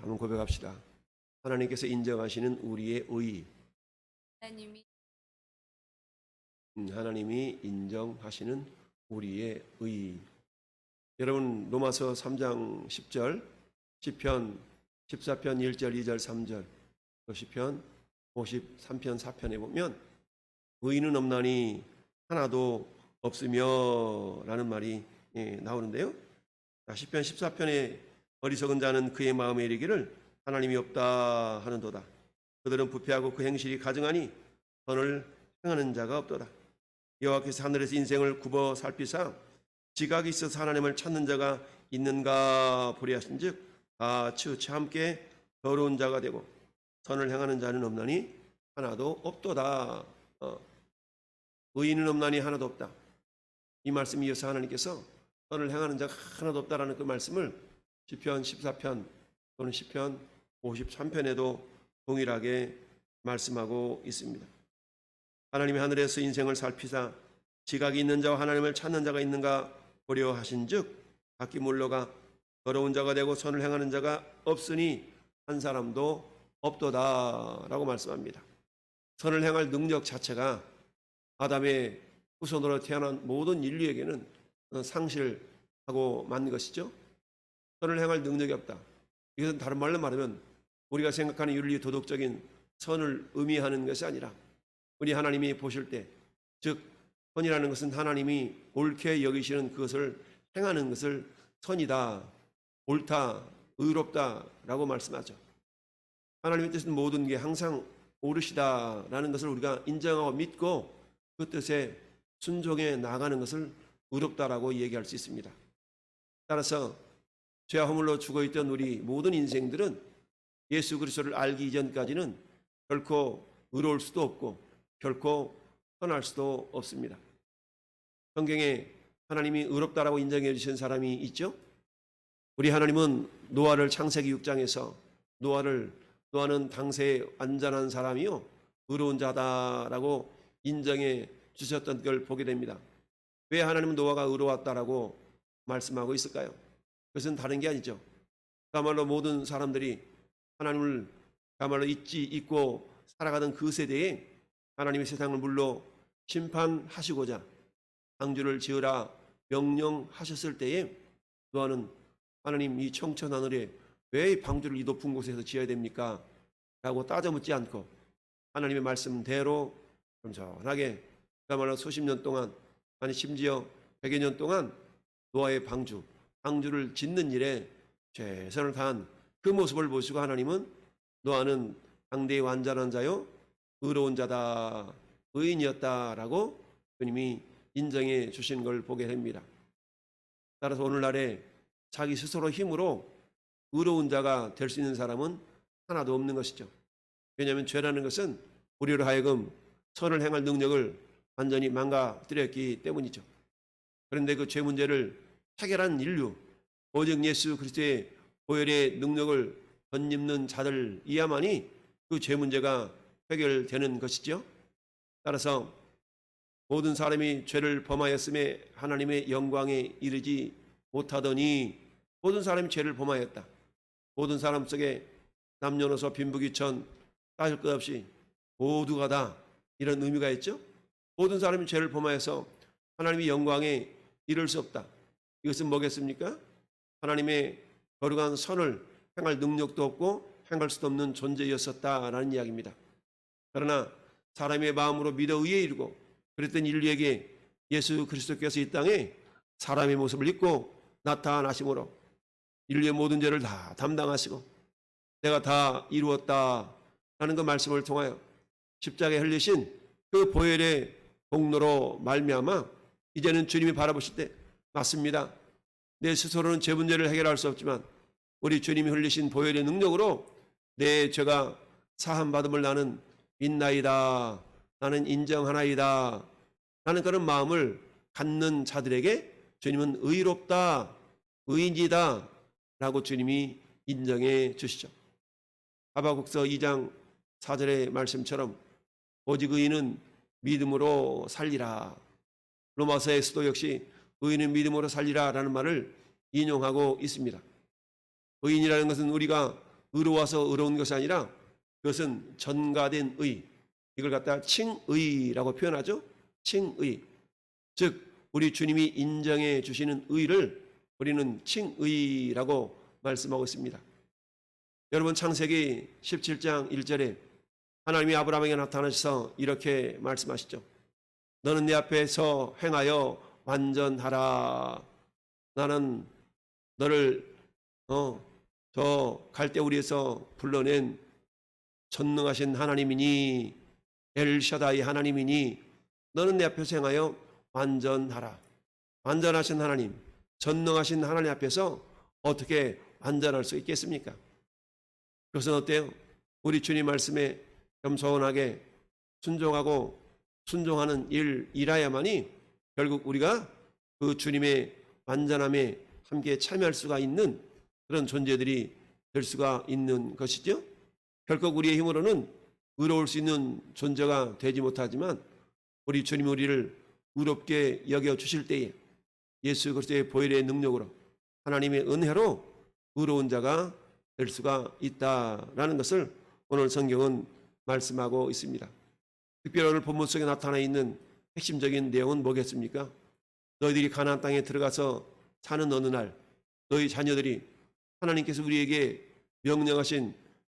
한번 고백합시다. 하나님께서 인정하시는 우리의 의, 하나님이 음, 하나님이 인정하시는 우리의 의. 여러분 로마서 3장 10절, 시편 14편 1절, 2절, 3절, 또 시편 53편 4편에 보면 의인은 없나니 하나도 없으며라는 말이 예, 나오는데요. 자, 시편 14편에 어리석은 자는 그의 마음에 이르기를 하나님이 없다 하는도다. 그들은 부패하고 그 행실이 가증하니 선을 행하는 자가 없도다. 여호와께서 하늘에서 인생을 굽어 살피사 지각이 있어서 하나님을 찾는 자가 있는가 보리 하신즉 다 치우치 함께 더러운 자가 되고 선을 행하는 자는 없나니 하나도 없도다. 어. 의인은 없나니 하나도 없다. 이 말씀 이어서 하나님께서 선을 행하는 자가 하나도 없다라는 그 말씀을 시편 14편 또는 시편 53편에도 동일하게 말씀하고 있습니다. 하나님이 하늘에서 인생을 살피사 지각이 있는 자와 하나님을 찾는 자가 있는가 보려 하신즉 각기 물러가 더러운 자가 되고 선을 행하는 자가 없으니 한 사람도 없도다라고 말씀합니다. 선을 행할 능력 자체가 아담의 후손으로 태어난 모든 인류에게는 상실하고 만 것이죠. 선을 행할 능력이 없다. 이것은 다른 말로 말하면 우리가 생각하는 윤리 도덕적인 선을 의미하는 것이 아니라 우리 하나님이 보실 때, 즉 선이라는 것은 하나님이 옳게 여기시는 그것을 행하는 것을 선이다, 옳다, 의롭다라고 말씀하죠. 하나님의 뜻은 모든 게 항상 옳으시다라는 것을 우리가 인정하고 믿고 그 뜻에 순종해 나가는 것을 의롭다라고 얘기할 수 있습니다. 따라서 죄와 허물로 죽어 있던 우리 모든 인생들은 예수 그리스도를 알기 이전까지는 결코 의로울 수도 없고 결코 선할 수도 없습니다. 성경에 하나님이 의롭다라고 인정해 주신 사람이 있죠? 우리 하나님은 노아를 창세기 6장에서 노아를 노아는 당시에 완전한 사람이요 의로운 자다라고 인정해 주셨던 걸 보게 됩니다. 왜 하나님은 노아가 의로웠다라고 말씀하고 있을까요? 그것은 다른 게 아니죠. 그야말로 모든 사람들이 하나님을 그야말로 잊지 잊고 살아가던 그 세대에 하나님의 세상을 물로 심판하시고자 방주를 지으라 명령하셨을 때에 노아는 하나님 이 청천 하늘에 왜이 방주를 이 높은 곳에서 지어야 됩니까? 라고 따져 묻지 않고 하나님의 말씀대로 겸손하게 그야말로 수십 년 동안 아니 심지어 백여 년 동안 노아의 방주 방주를 짓는 일에 최선을 다한 그 모습을 보시고 하나님은 노아는 당대의 완전한 자요 의로운 자다 의인이었다라고 주님이 인정해 주신 걸 보게 됩니다. 따라서 오늘날에 자기 스스로 힘으로 의로운 자가 될 수 있는 사람은 하나도 없는 것이죠. 왜냐하면 죄라는 것은 우리로 하여금 선을 행할 능력을 완전히 망가뜨렸기 때문이죠. 그런데 그 죄 문제를 해결한 인류, 오직 예수 그리스도의 보혈의 능력을 덧입는 자들이야만이 그 죄 문제가 해결되는 것이죠. 따라서 모든 사람이 죄를 범하였음에 하나님의 영광에 이르지 못하더니 모든 사람이 죄를 범하였다. 모든 사람 속에 남녀노소 빈부귀천 따질 것 없이 모두가 다 이런 의미가 있죠. 모든 사람이 죄를 범하여서 하나님의 영광에 이를 수 없다. 이것은 뭐겠습니까? 하나님의 거룩한 선을 행할 능력도 없고 행할 수도 없는 존재였었다라는 이야기입니다. 그러나 사람의 마음으로 믿어 의에 이르고 그랬던 인류에게 예수 그리스도께서 이 땅에 사람의 모습을 입고 나타나심으로 인류의 모든 죄를 다 담당하시고 내가 다 이루었다 라는 그 말씀을 통하여 십자가에 흘리신 그 보혈의 공로로 말미암아 이제는 주님이 바라보실 때 맞습니다. 내 스스로는 죄 문제를 해결할 수 없지만 우리 주님이 흘리신 보혈의 능력으로 내 죄가 사함 받음을 나는 믿나이다. 나는 인정하나이다. 라는 그런 마음을 갖는 자들에게 주님은 의롭다, 의인이다. 라고 주님이 인정해 주시죠. 하바국서 2장 4절의 말씀처럼 오직 의인은 믿음으로 살리라. 로마서에서도 역시 의인은 믿음으로 살리라 라는 말을 인용하고 있습니다. 의인이라는 것은 우리가 의로워서 의로운 것이 아니라 그것은 전가된 의. 이걸 갖다 칭의라고 표현하죠. 칭의. 즉 우리 주님이 인정해 주시는 의를 우리는 칭의라고 말씀하고 있습니다. 여러분 창세기 17장 1절에 하나님이 아브라함에게 나타나셔서 이렇게 말씀하시죠. 너는 내 앞에서 행하여 완전하라. 나는 너를 어, 저 갈대우리에서 불러낸 전능하신 하나님이니 엘샤다이 하나님이니 너는 내 앞에서 행하여 완전하라. 완전하신 하나님, 전능하신 하나님 앞에서 어떻게 완전할 수 있겠습니까? 그것은 어때요? 우리 주님 말씀에 겸손하게 순종하고 순종하는 일 일하야만이 결국 우리가 그 주님의 완전함에 함께 참여할 수가 있는 그런 존재들이 될 수가 있는 것이죠. 결국 우리의 힘으로는 의로울 수 있는 존재가 되지 못하지만 우리 주님 우리를 의롭게 여겨 주실 때에 예수 그리스도의 보혈의 능력으로 하나님의 은혜로 의로운 자가 될 수가 있다라는 것을 오늘 성경은 말씀하고 있습니다. 특별히 오늘 본문 속에 나타나 있는 핵심적인 내용은 뭐겠습니까? 너희들이 가나안 땅에 들어가서 사는 어느 날 너희 자녀들이 하나님께서 우리에게 명령하신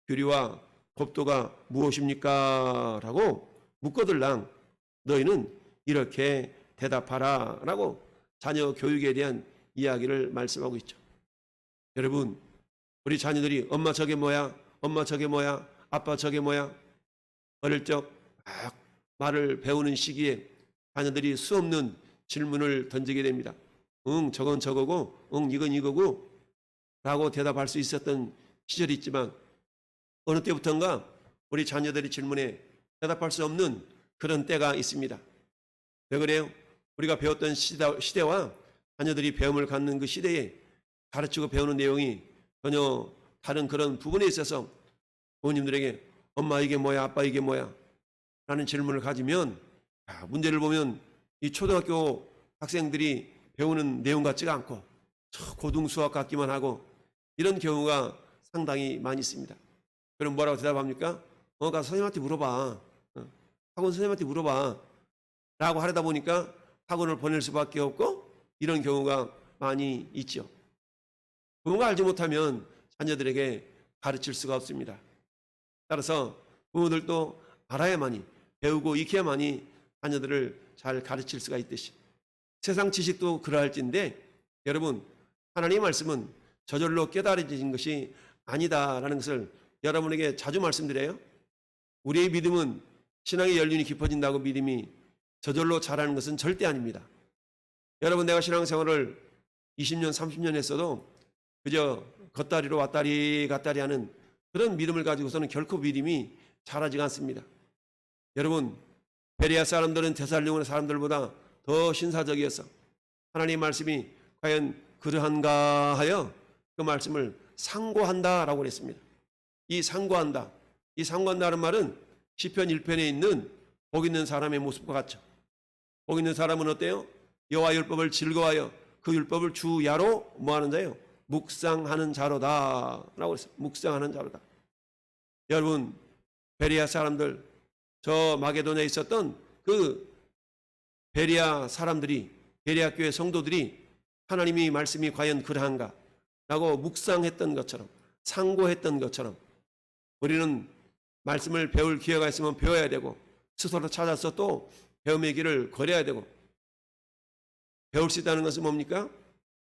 규리와 법도가 무엇입니까? 라고 묻거들랑 너희는 이렇게 대답하라 라고 자녀 교육에 대한 이야기를 말씀하고 있죠. 여러분, 우리 자녀들이 엄마 저게 뭐야? 엄마 저게 뭐야? 아빠 저게 뭐야? 어릴 적 막 말을 배우는 시기에 자녀들이 수없는 질문을 던지게 됩니다. 응, 저건 저거고, 응, 이건 이거고, 라고 대답할 수 있었던 시절이 있지만, 어느 때부턴가 우리 자녀들의 질문에 대답할 수 없는 그런 때가 있습니다. 왜 그래요? 우리가 배웠던 시대, 시대와 자녀들이 배움을 갖는 그 시대에 가르치고 배우는 내용이 전혀 다른 그런 부분에 있어서 부모님들에게 엄마 이게 뭐야, 아빠 이게 뭐야? 라는 질문을 가지면 아, 문제를 보면 이 초등학교 학생들이 배우는 내용 같지가 않고 저 고등 수학 같기만 하고 이런 경우가 상당히 많이 있습니다. 그럼 뭐라고 대답합니까? 어, 가서 선생님한테 물어봐. 어, 학원 선생님한테 물어봐. 라고 하려다 보니까 학원을 보낼 수밖에 없고 이런 경우가 많이 있죠. 부모가 알지 못하면 자녀들에게 가르칠 수가 없습니다. 따라서 부모들도 알아야만이 배우고 익혀야만이 자녀들을 잘 가르칠 수가 있듯이 세상 지식도 그러할진데 여러분 하나님의 말씀은 저절로 깨달아진 것이 아니다라는 것을 여러분에게 자주 말씀드려요. 우리의 믿음은 신앙의 연륜이 깊어진다고 믿음이 저절로 자라는 것은 절대 아닙니다. 여러분 내가 신앙생활을 20년 30년 했어도 그저 겉다리로 왔다리 갔다리 하는 그런 믿음을 가지고서는 결코 믿음이 자라지가 않습니다. 여러분 베리아 사람들은 데살리온의 사람들보다 더 신사적이어서 하나님의 말씀이 과연 그러한가 하여 그 말씀을 상고한다라고 그랬습니다. 이 상고한다, 이 상고한다는 말은 시편 1편에 있는 복 있는 사람의 모습과 같죠. 복 있는 사람은 어때요? 여호와 율법을 즐거워하여 그 율법을 주야로 뭐하는 자요? 묵상하는 자로다라고 했어요. 묵상하는 자로다. 여러분 베리아 사람들 저 마게도냐에 있었던 그 베리아 사람들이 베리아 교회 성도들이 하나님이 말씀이 과연 그러한가 라고 묵상했던 것처럼 상고했던 것처럼 우리는 말씀을 배울 기회가 있으면 배워야 되고 스스로 찾아서 또 배움의 길을 걸어야 되고 배울 수 있다는 것은 뭡니까?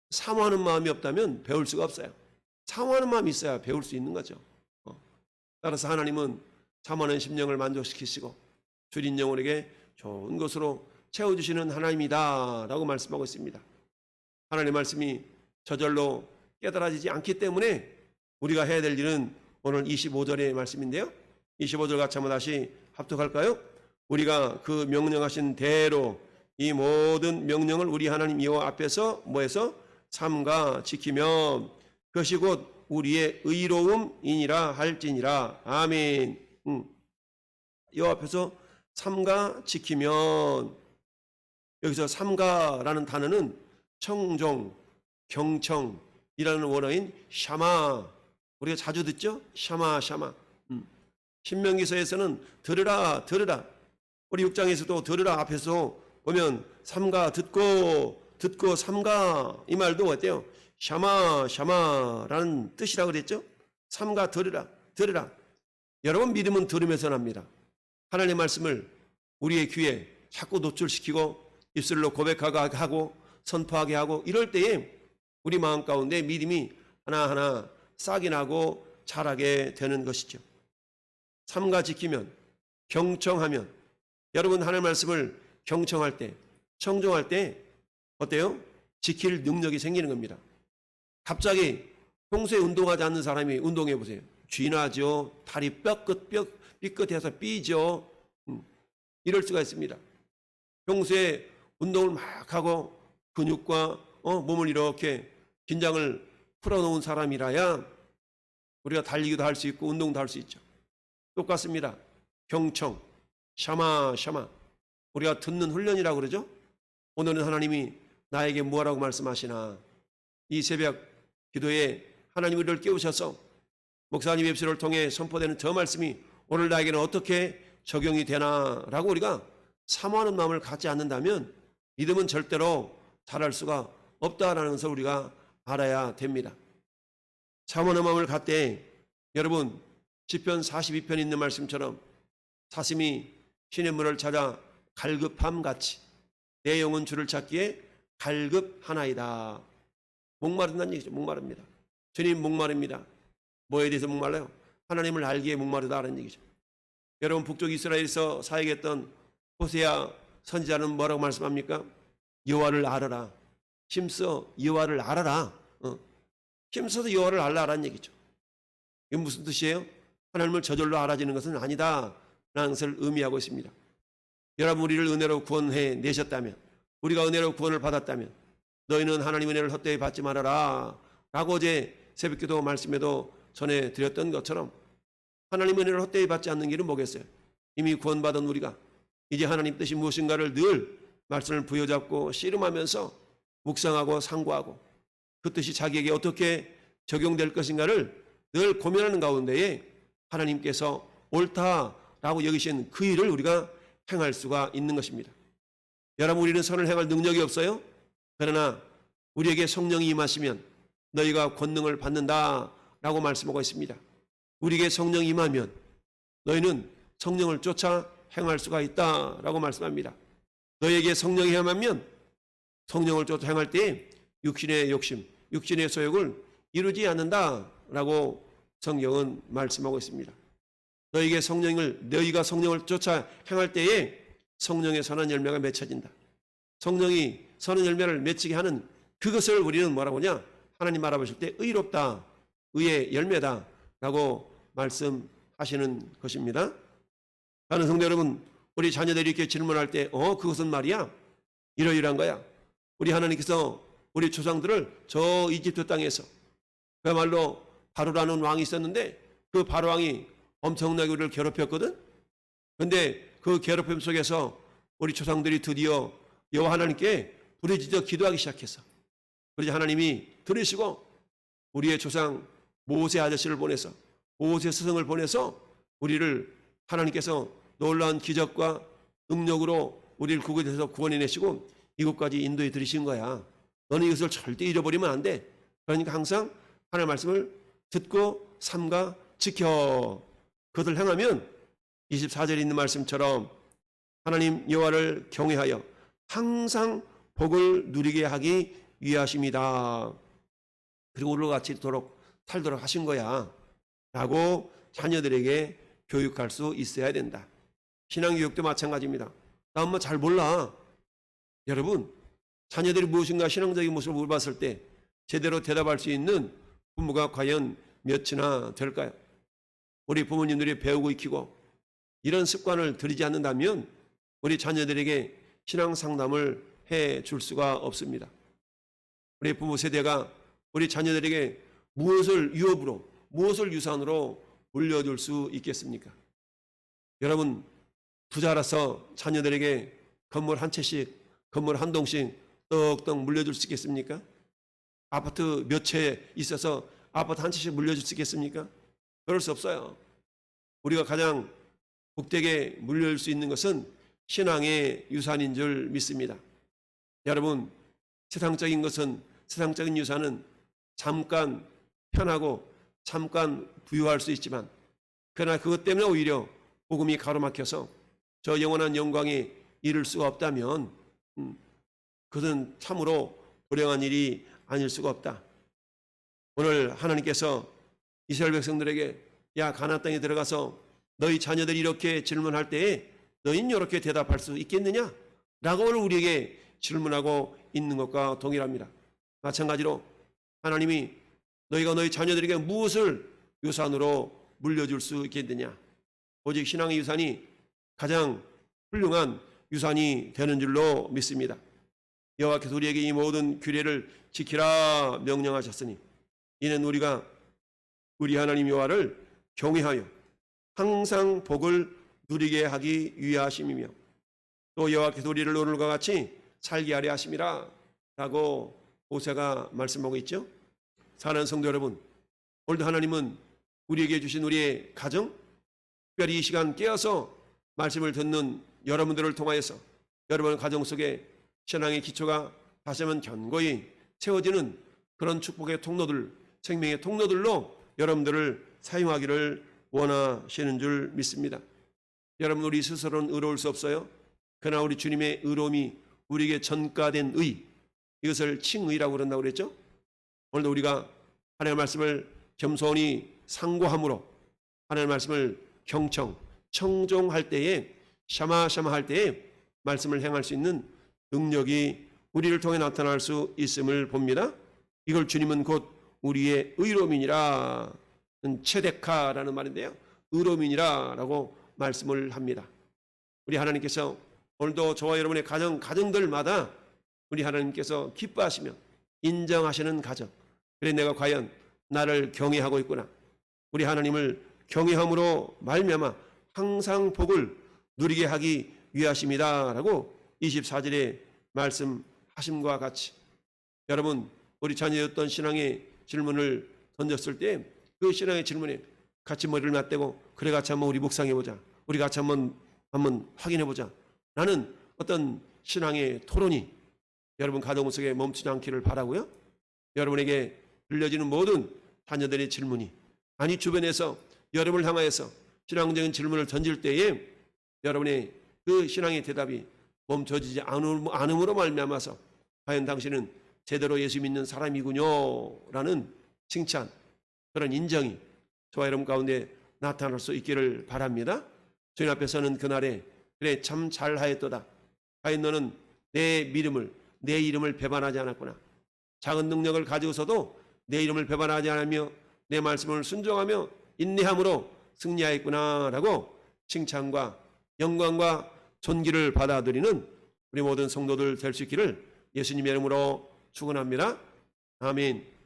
사모하는 마음이 없다면 배울 수가 없어요. 사모하는 마음이 있어야 배울 수 있는 거죠. 어. 따라서 하나님은 사모하는 심령을 만족시키시고 줄인 영혼에게 좋은 것으로 채워주시는 하나님이다 라고 말씀하고 있습니다. 하나님의 말씀이 저절로 깨달아지지 않기 때문에 우리가 해야 될 일은 오늘 25절의 말씀인데요. 25절 같이 한번 다시 합독할까요? 우리가 그 명령하신 대로 이 모든 명령을 우리 하나님 여호와 앞에서 뭐해서 삼가 지키면 그것이 곧 우리의 의로움이니라 할지니라 아멘. 음. 여호와 앞에서 삼가 지키면 여기서 삼가라는 단어는 청종, 경청이라는 원어인 샤마 우리가 자주 듣죠? 샤마 샤마. 음. 신명기서에서는 들으라 들으라. 우리 6장에서도 들으라 앞에서 보면 삼가 듣고 듣고 삼가 이 말도 어때요? 샤마 샤마라는 뜻이라 그랬죠? 삼가 들으라 들으라. 여러분 믿음은 들으면서 납니다. 하나님의 말씀을 우리의 귀에 자꾸 노출시키고 입술로 고백하게 하고 선포하게 하고 이럴 때에 우리 마음 가운데 믿음이 하나하나 싹이 나고 자라게 되는 것이죠. 삼가 지키면 경청하면 여러분 하나님 말씀을 경청할 때 청종할 때 어때요? 지킬 능력이 생기는 겁니다. 갑자기 평소에 운동하지 않는 사람이 운동해 보세요. 쥐나죠. 다리 뼈끝 뼈 삐끗해서 삐죠. 음, 이럴 수가 있습니다. 평소에 운동을 막 하고 근육과 어, 몸을 이렇게 긴장을 풀어놓은 사람이라야 우리가 달리기도 할 수 있고 운동도 할 수 있죠. 똑같습니다. 경청, 샤마, 샤마. 우리가 듣는 훈련이라고 그러죠. 오늘은 하나님이 나에게 무엇라고 말씀하시나. 이 새벽 기도에 하나님 우리를 깨우셔서 목사님의 입술을 통해 선포되는 저 말씀이 오늘 나에게는 어떻게 적용이 되나라고 우리가 사모하는 마음을 갖지 않는다면 믿음은 절대로 잘할 수가 없다라는 것을 우리가 알아야 됩니다. 사모하는 마음을 갖되 여러분 시편 42편 있는 말씀처럼 사슴이 신의 문을 찾아 갈급함 같이 내 영혼 주를 찾기에 갈급하나이다. 목마른다는 얘기죠. 목마릅니다. 주님 목마릅니다. 뭐에 대해서 목말라요? 하나님을 알기에 목마르다는 얘기죠. 여러분 북쪽 이스라엘에서 사역했던 호세아 선지자는 뭐라고 말씀합니까? 여호와를 알아라. 힘써 여호와를 알아라. 어. 힘써서 여호와를 알라라는 얘기죠. 이게 무슨 뜻이에요? 하나님을 저절로 알아지는 것은 아니다. 라는 것을 의미하고 있습니다. 여러분 우리를 은혜로 구원해 내셨다면 우리가 은혜로 구원을 받았다면 너희는 하나님 은혜를 헛되이 받지 말아라. 라고 어제 새벽기도 말씀에도 전해 드렸던 것처럼 하나님 은혜를 헛되이 받지 않는 길은 뭐겠어요? 이미 구원받은 우리가 이제 하나님 뜻이 무엇인가를 늘 말씀을 부여잡고 씨름하면서 묵상하고 상고하고 그 뜻이 자기에게 어떻게 적용될 것인가를 늘 고민하는 가운데에 하나님께서 옳다라고 여기신 그 일을 우리가 행할 수가 있는 것입니다. 여러분 우리는 선을 행할 능력이 없어요. 그러나 우리에게 성령이 임하시면 너희가 권능을 받는다 라고 말씀하고 있습니다. 우리에게 성령이 임하면 너희는 성령을 쫓아 행할 수가 있다 라고 말씀합니다. 너에게 성령이 임하면 성령을 쫓아 행할 때 육신의 욕심, 육신의 소욕을 이루지 않는다 라고 성경은 말씀하고 있습니다. 너에게 성령을 너희가 성령을 쫓아 행할 때에 성령의 선한 열매가 맺혀진다. 성령이 선한 열매를 맺히게 하는 그것을 우리는 뭐라고 하냐? 하나님 알아보실 때 의롭다, 의의 열매다라고 말씀하시는 것입니다. 하는 성도 여러분, 우리 자녀들이 이렇게 질문할 때, 어, 그것은 말이야? 이러이러한 거야. 우리 하나님께서 우리 조상들을 저 이집트 땅에서 그야말로 바로라는 왕이 있었는데 그 바로 왕이 엄청나게 우리를 괴롭혔거든. 근데 그 괴롭힘 속에서 우리 조상들이 드디어 여호와 하나님께 부르짖어 기도하기 시작했어. 그러자 하나님이 들으시고 우리의 조상 모세 아저씨를 보내서 모세 스승을 보내서 우리를 하나님께서 놀라운 기적과 능력으로 우리를 그곳에서 구원해 내시고 이곳까지 인도해 들이신 거야. 너는 이것을 절대 잃어버리면 안 돼. 그러니까 항상 하나님 말씀을 듣고 삼가 지켜 그것을 행하면 24절에 있는 말씀처럼 하나님 여호와를 경외하여 항상 복을 누리게 하기 위하십니다. 그리고 우리와 같이 도록 살도록 하신 거야. 라고 자녀들에게 교육할 수 있어야 된다. 신앙교육도 마찬가지입니다. 나 엄마 잘 몰라. 여러분, 자녀들이 무엇인가 신앙적인 모습을 물어봤을 때 제대로 대답할 수 있는 부모가 과연 몇이나 될까요? 우리 부모님들이 배우고 익히고 이런 습관을 들이지 않는다면 우리 자녀들에게 신앙 상담을 해 줄 수가 없습니다. 우리 부모 세대가 우리 자녀들에게 무엇을 유업으로, 무엇을 유산으로 물려줄 수 있겠습니까? 여러분, 부자라서 자녀들에게 건물 한 채씩, 건물 한 동씩 떡떡 물려줄 수 있겠습니까? 아파트 몇 채 있어서 아파트 한 채씩 물려줄 수 있겠습니까? 그럴 수 없어요. 우리가 가장 복되게 물려줄 수 있는 것은 신앙의 유산인 줄 믿습니다. 여러분, 세상적인 것은 세상적인 유산은 잠깐 편하고 잠깐 부유할 수 있지만 그러나 그것 때문에 오히려 복음이 가로막혀서 저 영원한 영광에 이를 수가 없다면 음, 그것은 참으로 불행한 일이 아닐 수가 없다. 오늘 하나님께서 이스라엘 백성들에게 야 가나안 땅에 들어가서 너희 자녀들이 이렇게 질문할 때에 너희는 이렇게 대답할 수 있겠느냐? 라고 오늘 우리에게 질문하고 있는 것과 동일합니다. 마찬가지로 하나님이 너희가 너희 자녀들에게 무엇을 유산으로 물려줄 수 있겠느냐? 오직 신앙의 유산이 가장 훌륭한 유산이 되는 줄로 믿습니다. 여호와께서 우리에게 이 모든 규례를 지키라 명령하셨으니 이는 우리가 우리 하나님 여호와를 경외하여 항상 복을 누리게 하기 위하심이며 또 여호와께서 우리를 오늘과 같이 살게 하려 하심이라 라고 호세가 말씀하고 있죠. 사랑하는 성도 여러분 오늘도 하나님은 우리에게 주신 우리의 가정 특별히 이 시간 깨어서 말씀을 듣는 여러분들을 통하여서 여러분 가정 속에 신앙의 기초가 다시 한번 견고히 세워지는 그런 축복의 통로들, 생명의 통로들로 여러분들을 사용하기를 원하시는 줄 믿습니다. 여러분 우리 스스로는 의로울 수 없어요. 그러나 우리 주님의 의로움이 우리에게 전가된 의, 이것을 칭의라고 그런다고 그랬죠. 오늘도 우리가 하나님의 말씀을 겸손히 상고함으로 하나님의 말씀을 경청, 청종할 때에 샤마샤마 할 때에 말씀을 행할 수 있는 능력이 우리를 통해 나타날 수 있음을 봅니다. 이걸 주님은 곧 우리의 의로민이라 체데카라는 말인데요. 의로민이라라고 말씀을 합니다. 우리 하나님께서 오늘도 저와 여러분의 가정 가정들마다 우리 하나님께서 기뻐하시며 인정하시는 가정. 그래 내가 과연 나를 경외하고 있구나. 우리 하나님을 경외함으로 말미암아 항상 복을 누리게 하기 위하십니다라고 24절에 말씀하심과 같이 여러분 우리 자녀였던 신앙의 질문을 던졌을 때 그 신앙의 질문에 같이 머리를 맞대고 그래 같이 한번 우리 묵상해 보자. 우리 같이 한번 한번 확인해 보자. 나는 어떤 신앙의 토론이 여러분 가정 속에 멈추지 않기를 바라고요. 여러분에게 들려지는 모든 자녀들의 질문이 아니 주변에서 여러분을 향하여서 신앙적인 질문을 던질 때에 여러분의 그 신앙의 대답이 멈춰지지 않음- 않음으로 말미암아서 과연 당신은 제대로 예수 믿는 사람이군요라는 칭찬 그런 인정이 저와 여러분 가운데 나타날 수 있기를 바랍니다. 주님 앞에서는 그날에 그래 참 잘하였도다. 과연 너는 내 믿음을 내 이름을 배반하지 않았구나. 작은 능력을 가지고서도 내 이름을 배반하지 않으며 내 말씀을 순종하며 인내함으로 승리하였구나라고 칭찬과 영광과 존귀를 받아들이는 우리 모든 성도들 될 수 있기를 예수님의 이름으로 축원합니다. 아멘.